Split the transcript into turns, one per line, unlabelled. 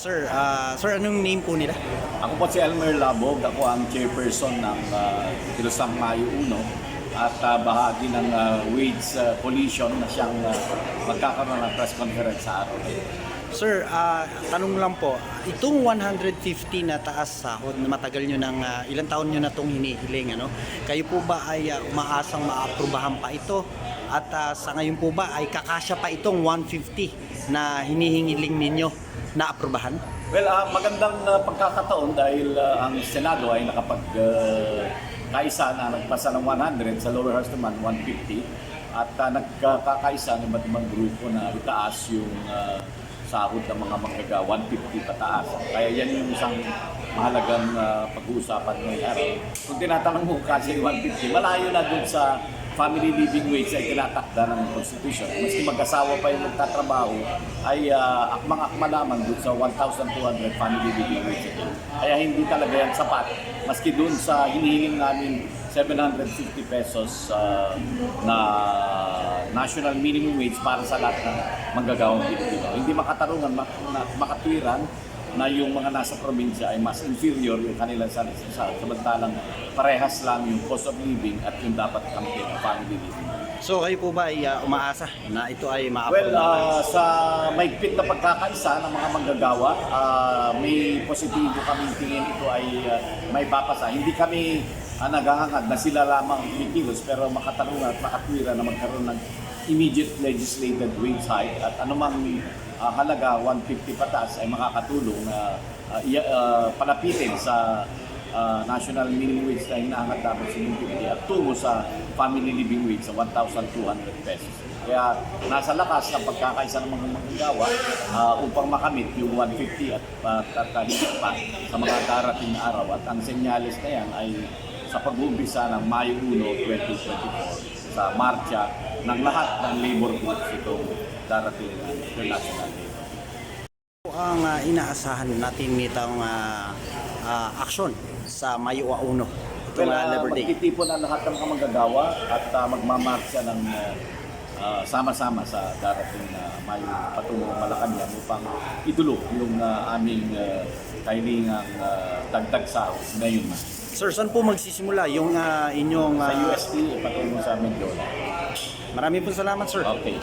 Sir, ah, sir, anong name po nila?
Ako po si Elmer Labog, ako ang chairperson ng uh, Kilusang Mayo 1 at ah, bahagi ng ah, wage ah, coalition na siyang ah, magkakaroon ng press conference sa araw.
Sir, ah, tanong lang po, itong 150 na taas sahod na matagal nyo ng ah, ilang taon nyo na itong hinihiling, ano? Kayo po ba ay ah, umaasang maaprubahan pa ito? At ah, sa ngayon po ba ay kakasya pa itong 150 na hinihingiling ninyo na aprubahan?
Well, ah, magandang ah, pagkakataon dahil ah, ang Senado ay nakapag ah, kaisa na nagpasa ng 100 sa lower house naman 150 at uh, nagkakaisa ng iba't ibang grupo na itaas yung ah, sahod ng mga manggagawa 150 pataas. Kaya yan yung isang mahalagang ah, pag-uusapan ngayong araw. Kung tinatanong mo kasi 150, malayo na dun sa family living wage ay tinatakda ng Constitution. Maski mag-asawa pa yung nagtatrabaho, ay uh, akmang-akma lamang doon sa 1,200 family living wage. Kaya hindi talaga yan sapat. Maski doon sa hinihiling namin 750 pesos uh, na national minimum wage para sa lahat ng manggagawang Pilipino. Hindi makatarungan, mak- makatwiran na yung mga nasa probinsya ay mas inferior yung kanilang sa, sa samantalang parehas lang yung cost of living at yung dapat kampi ng family living.
So kayo po ba ay ah, umaasa na ito ay
Well,
maaprubahan?
ah, sa maigpit na pagkakaisa ng mga manggagawa, ah, may positibo kaming tingin ito ay ah, may papasa. Hindi kami uh, naghahangad na sila lamang kikilos pero makatarungan at makatwira na magkaroon ng immediate legislated wage hike at anumang ah, halaga 150 patas ay makakatulong na iya- ah, palapitin sa ah, national minimum wage na hinahangat namin sa Mindanao tungo sa family living wage sa 1,200 pesos. Kaya nasa lakas ng pagkakaisa ng mga manggagawa ah, upang makamit yung 150 at uh, pa sa mga darating na araw. At ang senyalis na yan ay sa pag-uumpisa ng Mayo 1, 2024 sa marcha ng lahat ng labor groups itong darating na international labor.
Ang ah, inaasahan natin nitong ah, ah, aksyon sa Mayo 1, itong
Well, uh,
Labor Day?
magtitipon ang lahat ng manggagawa at uh, magmamarsya ng uh, uh, sama-sama sa darating na may patungong Malacanang upang idulog yung uh, aming uh, kahilingang uh, dagdag sahod ngayon.
Sir, saan po magsisimula yung ah, inyong...
Sa
ah,
UST, patungo sa Mindoro.
Marami po salamat, sir.
Okay.